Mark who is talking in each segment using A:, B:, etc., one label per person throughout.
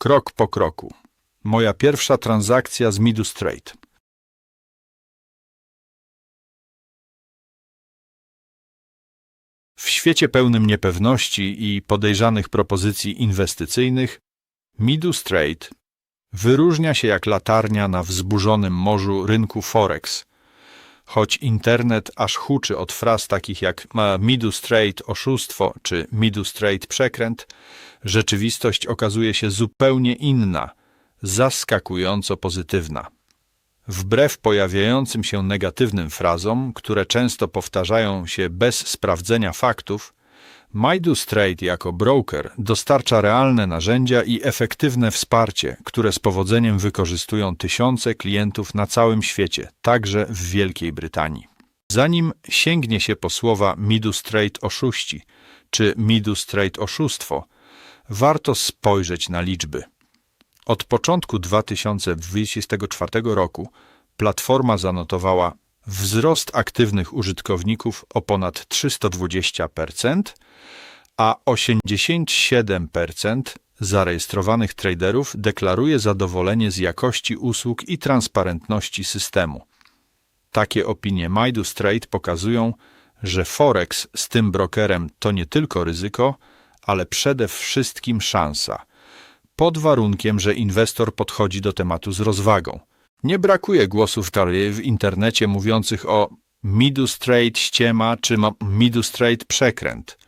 A: Krok po kroku. Moja pierwsza transakcja z Midus Trade. W świecie pełnym niepewności i podejrzanych propozycji inwestycyjnych, Midus Trade wyróżnia się jak latarnia na wzburzonym morzu rynku Forex. Choć internet aż huczy od fraz takich jak Midus Trade oszustwo czy Midus Trade przekręt, rzeczywistość okazuje się zupełnie inna, zaskakująco pozytywna. Wbrew pojawiającym się negatywnym frazom, które często powtarzają się bez sprawdzenia faktów, Midas Trade jako broker dostarcza realne narzędzia i efektywne wsparcie, które z powodzeniem wykorzystują tysiące klientów na całym świecie, także w Wielkiej Brytanii. Zanim sięgnie się po słowa Midus Trade oszuści czy Midus Trade oszustwo, warto spojrzeć na liczby. Od początku 2024 roku platforma zanotowała wzrost aktywnych użytkowników o ponad 320%, a 87% zarejestrowanych traderów deklaruje zadowolenie z jakości usług i transparentności systemu. Takie opinie Midas Trade pokazują, że Forex z tym brokerem to nie tylko ryzyko, ale przede wszystkim szansa. Pod warunkiem, że inwestor podchodzi do tematu z rozwagą. Nie brakuje głosów w internecie mówiących o Midus Trade ściema czy Midus Trade przekręt.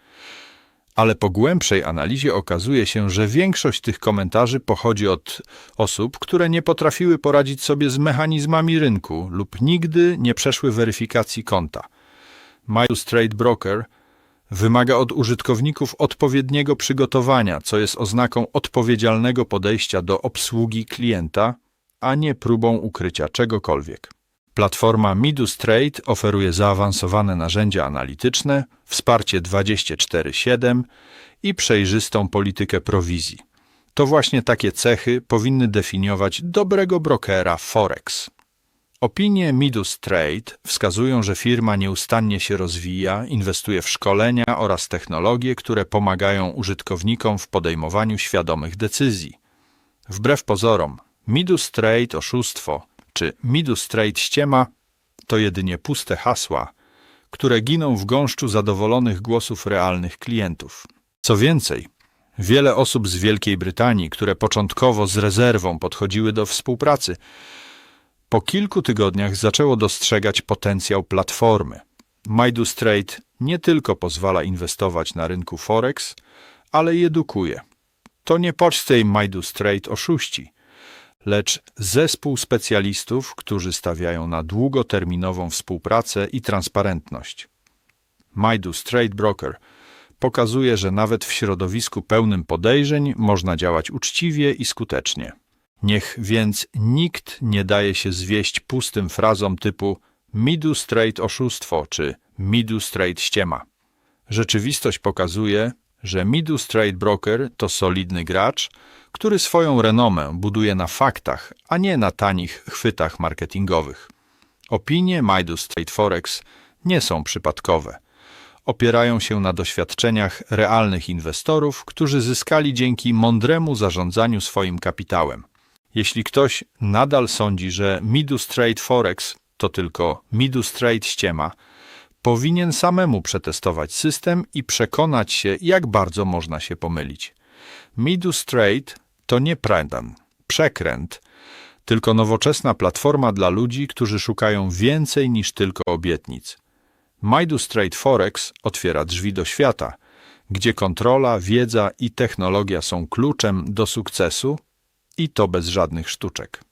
A: Ale po głębszej analizie okazuje się, że większość tych komentarzy pochodzi od osób, które nie potrafiły poradzić sobie z mechanizmami rynku lub nigdy nie przeszły weryfikacji konta. Midus Trade Broker wymaga od użytkowników odpowiedniego przygotowania, co jest oznaką odpowiedzialnego podejścia do obsługi klienta a nie próbą ukrycia czegokolwiek. Platforma Midus Trade oferuje zaawansowane narzędzia analityczne, wsparcie 24/7 i przejrzystą politykę prowizji. To właśnie takie cechy powinny definiować dobrego brokera Forex. Opinie Midus Trade wskazują, że firma nieustannie się rozwija, inwestuje w szkolenia oraz technologie, które pomagają użytkownikom w podejmowaniu świadomych decyzji. Wbrew pozorom, Midus Trade oszustwo czy Midus Trade ściema to jedynie puste hasła, które giną w gąszczu zadowolonych głosów realnych klientów. Co więcej, wiele osób z Wielkiej Brytanii, które początkowo z rezerwą podchodziły do współpracy, po kilku tygodniach zaczęło dostrzegać potencjał platformy. Midus Trade nie tylko pozwala inwestować na rynku Forex, ale i edukuje. To nie pocztej Midus Trade oszuści – lecz zespół specjalistów, którzy stawiają na długoterminową współpracę i transparentność. Midas Trade Broker pokazuje, że nawet w środowisku pełnym podejrzeń można działać uczciwie i skutecznie. Niech więc nikt nie daje się zwieść pustym frazom typu Midus Trade oszustwo czy Midus Trade ściema. Rzeczywistość pokazuje, że Midus Trade Broker to solidny gracz, który swoją renomę buduje na faktach, a nie na tanich chwytach marketingowych. Opinie Midus Trade Forex nie są przypadkowe. Opierają się na doświadczeniach realnych inwestorów, którzy zyskali dzięki mądremu zarządzaniu swoim kapitałem. Jeśli ktoś nadal sądzi, że Midus Trade Forex to tylko Midus Trade ściema, powinien samemu przetestować system i przekonać się, jak bardzo można się pomylić. Midus Trade to nie prandan, przekręt, tylko nowoczesna platforma dla ludzi, którzy szukają więcej niż tylko obietnic. Midus Trade Forex otwiera drzwi do świata, gdzie kontrola, wiedza i technologia są kluczem do sukcesu i to bez żadnych sztuczek.